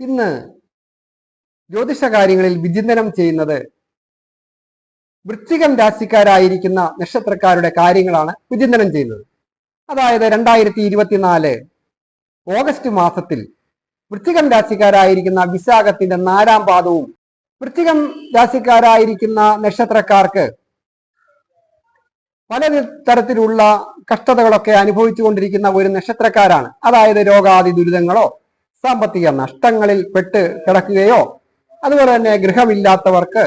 ഇന്ന് ജ്യോതിഷ കാര്യങ്ങളിൽ വിചിന്തനം ചെയ്യുന്നത് വൃശ്ചികം രാശിക്കാരായിരിക്കുന്ന നക്ഷത്രക്കാരുടെ കാര്യങ്ങളാണ് വിചിന്തനം ചെയ്യുന്നത്. അതായത് രണ്ടായിരത്തി ഇരുപത്തിനാല് ഓഗസ്റ്റ് മാസത്തിൽ വൃശ്ചികം രാശിക്കാരായിരിക്കുന്ന വിശാഖത്തിന്റെ നാലാം പാദവും വൃശ്ചികം രാശിക്കാരായിരിക്കുന്ന നക്ഷത്രക്കാർക്ക് പല തരത്തിലുള്ള കഷ്ടതകളൊക്കെ അനുഭവിച്ചു കൊണ്ടിരിക്കുന്ന ഒരു നക്ഷത്രക്കാരാണ്. അതായത് രോഗാദി ദുരിതങ്ങളോ സാമ്പത്തിക നഷ്ടങ്ങളിൽ പെട്ട് കിടക്കുകയോ അതുപോലെ തന്നെ ഗൃഹമില്ലാത്തവർക്ക്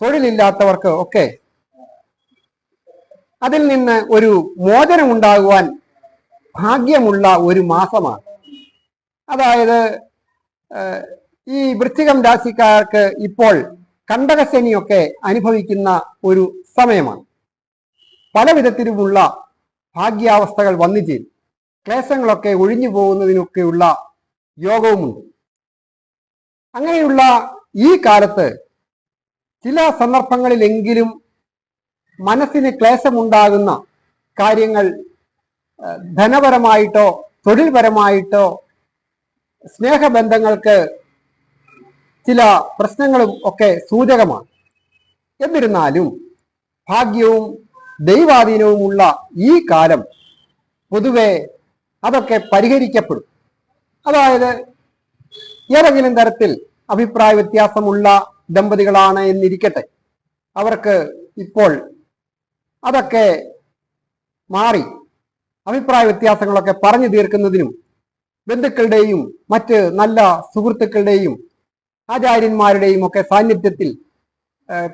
തൊഴിലില്ലാത്തവർക്ക് ഒക്കെ അതിൽ നിന്ന് ഒരു മോചനം ഉണ്ടാകുവാൻ ഭാഗ്യമുള്ള ഒരു മാസമാണ്. അതായത് ഈ വൃശ്ചികം രാശിക്കാർക്ക് ഇപ്പോൾ കണ്ടകശനിയൊക്കെ അനുഭവിക്കുന്ന ഒരു സമയമാണ്. പല വിധത്തിലുമുള്ള ഭാഗ്യാവസ്ഥകൾ വന്നു ചേരും ക്ലേശങ്ങളൊക്കെ ഒഴിഞ്ഞു പോകുന്നതിനൊക്കെയുള്ള യോഗവുമുണ്ട്. അങ്ങനെയുള്ള ഈ കാലത്ത് ചില സന്ദർഭങ്ങളിലെങ്കിലും മനസ്സിന് ക്ലേശമുണ്ടാകുന്ന കാര്യങ്ങൾ ധനപരമായിട്ടോ തൊഴിൽപരമായിട്ടോ സ്നേഹബന്ധങ്ങൾക്ക് ചില പ്രശ്നങ്ങളും ഒക്കെ സൂചകമാണ്. എന്നിരുന്നാലും ഭാഗ്യവും ദൈവാധീനവുമുള്ള ഈ കാലം പൊതുവെ അതൊക്കെ പരിഹരിക്കപ്പെടും. അതായത് ഏതെങ്കിലും തരത്തിൽ അഭിപ്രായ വ്യത്യാസമുള്ള ദമ്പതികളാണ് എന്നിരിക്കട്ടെ. അവർക്ക് ഇപ്പോൾ അതൊക്കെ മാറി അഭിപ്രായ വ്യത്യാസങ്ങളൊക്കെ പറഞ്ഞു തീർക്കുന്നതിനും ബന്ധുക്കളുടെയും മറ്റ് നല്ല സുഹൃത്തുക്കളുടെയും ആചാര്യന്മാരുടെയും ഒക്കെ സാന്നിധ്യത്തിൽ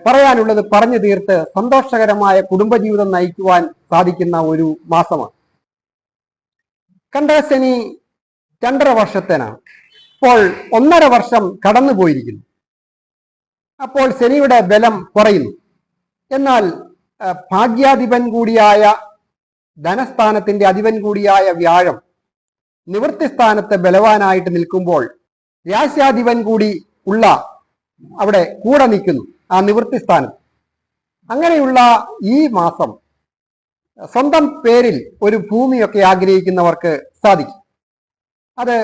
പറയാനുള്ളത് പറഞ്ഞു തീർത്ത് സന്തോഷകരമായ കുടുംബജീവിതം നയിക്കുവാൻ സാധിക്കുന്ന ഒരു മാസമാണ്. കണ്ടശനി രണ്ടര വർഷത്തേനാണ് ഇപ്പോൾ ഒന്നര വർഷം കടന്നു പോയിരിക്കുന്നു. അപ്പോൾ ശനിയുടെ ബലം കുറയുന്നു. എന്നാൽ ഭാഗ്യാധിപൻ കൂടിയായ ധനസ്ഥാനത്തിന്റെ അധിപൻ കൂടിയായ വ്യാഴം നിവൃത്തി സ്ഥാനത്ത് ബലവാനായിട്ട് നിൽക്കുമ്പോൾ രാശ്യാധിപൻ കൂടി ഉള്ള അവിടെ കൂടെ നിൽക്കുന്നു ആ നിവൃത്തി സ്ഥാനം. അങ്ങനെയുള്ള ഈ മാസം സ്വന്തം പേരിൽ ഒരു ഭൂമിയൊക്കെ ആഗ്രഹിക്കുന്നവർക്ക് സാധിക്കും. അത്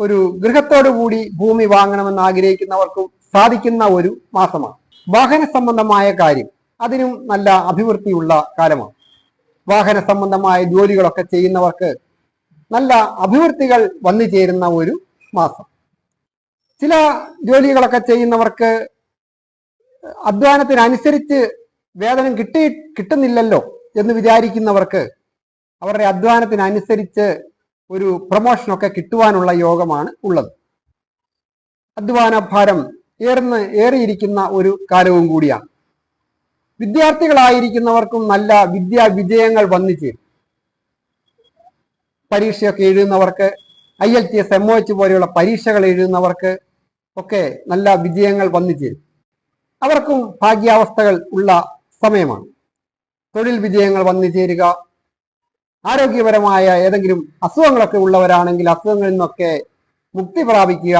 ഒരു ഗൃഹത്തോടു കൂടി ഭൂമി വാങ്ങണമെന്ന് ആഗ്രഹിക്കുന്നവർക്കും സാധിക്കുന്ന ഒരു മാസമാണ്. വാഹന സംബന്ധമായ കാര്യം അതിനും നല്ല അഭിവൃദ്ധിയുള്ള കാലമാണ്. വാഹന സംബന്ധമായ ജോലികളൊക്കെ ചെയ്യുന്നവർക്ക് നല്ല അഭിവൃദ്ധികൾ വന്നു ചേരുന്ന ഒരു മാസം. ചില ജോലികളൊക്കെ ചെയ്യുന്നവർക്ക് അധ്വാനത്തിനനുസരിച്ച് വേതനം കിട്ടി കിട്ടുന്നില്ലല്ലോ എന്ന് വിചാരിക്കുന്നവർക്ക് അവരുടെ അധ്വാനത്തിനനുസരിച്ച് ഒരു പ്രൊമോഷനൊക്കെ കിട്ടുവാനുള്ള യോഗമാണ് ഉള്ളത്. അധ്വാന ഭാരം ഏർന്ന് ഏറിയിരിക്കുന്ന ഒരു കാലവും കൂടിയാണ്. വിദ്യാർത്ഥികളായിരിക്കുന്നവർക്കും നല്ല വിദ്യാ വിജയങ്ങൾ വന്നു ചേരും പരീക്ഷയൊക്കെ എഴുതുന്നവർക്ക് I E L T S M O പോലെയുള്ള പരീക്ഷകൾ എഴുതുന്നവർക്ക് ഒക്കെ നല്ല വിജയങ്ങൾ വന്നു ചേരും അവർക്കും ഭാഗ്യാവസ്ഥകൾ ഉള്ള സമയമാണ്. തൊഴിൽ വിജയങ്ങൾ വന്നു ചേരുക ആരോഗ്യപരമായ ഏതെങ്കിലും അസുഖങ്ങളൊക്കെ ഉള്ളവരാണെങ്കിൽ അസുഖങ്ങളിൽ നിന്നൊക്കെ മുക്തി പ്രാപിക്കുക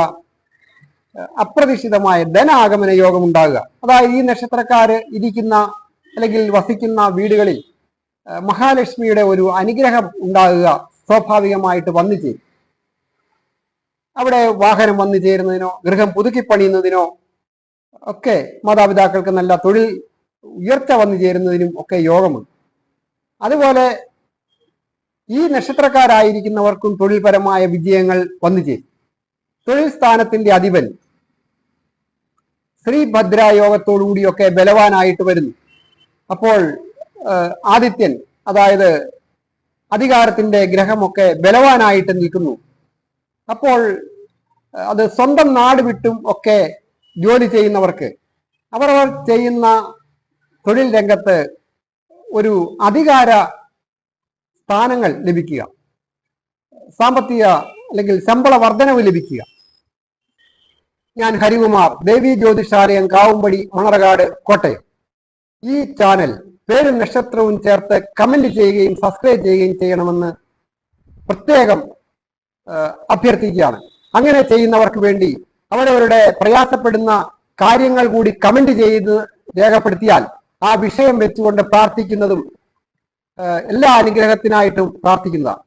അപ്രതീക്ഷിതമായ ധനാഗമന യോഗം ഉണ്ടാകുക. അതായത് ഈ നക്ഷത്രക്കാര് ഇരിക്കുന്ന അല്ലെങ്കിൽ വസിക്കുന്ന വീടുകളിൽ മഹാലക്ഷ്മിയുടെ ഒരു അനുഗ്രഹം ഉണ്ടാകുക സ്വാഭാവികമായിട്ട് വന്നു ചേരും. അവിടെ വാഹനം വന്നു ചേരുന്നതിനോ ഗൃഹം പുതുക്കി പണിയുന്നതിനോ ഒക്കെ മാതാപിതാക്കൾക്ക് നല്ല തൊഴിൽ ഉയർച്ച വന്നു ചേരുന്നതിനും ഒക്കെ യോഗമുണ്ട്. അതുപോലെ ഈ നക്ഷത്രക്കാരായിരിക്കുന്നവർക്കും തൊഴിൽപരമായ വിജയങ്ങൾ വന്നു ചേരും. തൊഴിൽ സ്ഥാനത്തിന്റെ അധിപൻ ശ്രീഭദ്ര യോഗത്തോടുകൂടിയൊക്കെ ബലവാനായിട്ട് വരുന്നു. അപ്പോൾ ആദിത്യൻ അതായത് അധികാരത്തിന്റെ ഗ്രഹമൊക്കെ ബലവാനായിട്ട് നിൽക്കുന്നു. അപ്പോൾ അത് സ്വന്തം നാട് വിട്ടും ഒക്കെ ജോലി ചെയ്യുന്നവർക്ക് അവരവർ ചെയ്യുന്ന തൊഴിൽ രംഗത്ത് ഒരു അധികാര സ്ഥാനങ്ങൾ ലഭിക്കുക. സാമ്പത്തിക അല്ലെങ്കിൽ ശമ്പള വർധനവ് ലഭിക്കുക. ഞാൻ ഹരികുമാർ ദേവി ജ്യോതിഷാലയം കാവുംപടി മണറകാട് കോട്ടയം. ഈ ചാനൽ പേരും നക്ഷത്രവും ചേർത്ത് കമന്റ് ചെയ്യുകയും സബ്സ്ക്രൈബ് ചെയ്യുകയും ചെയ്യണമെന്ന് പ്രത്യേകം അഭ്യർത്ഥിക്കുകയാണ്. അങ്ങനെ ചെയ്യുന്നവർക്ക് വേണ്ടി അവരവരുടെ പ്രയാസപ്പെടുന്ന കാര്യങ്ങൾ കൂടി കമന്റ് ചെയ്ത് രേഖപ്പെടുത്തിയാൽ ആ വിഷയം വെച്ചുകൊണ്ട് പ്രാർത്ഥിക്കുന്നതും എല്ലാ അനുഗ്രഹത്തിനായിട്ടും പ്രാർത്ഥിക്കുന്നതാണ്.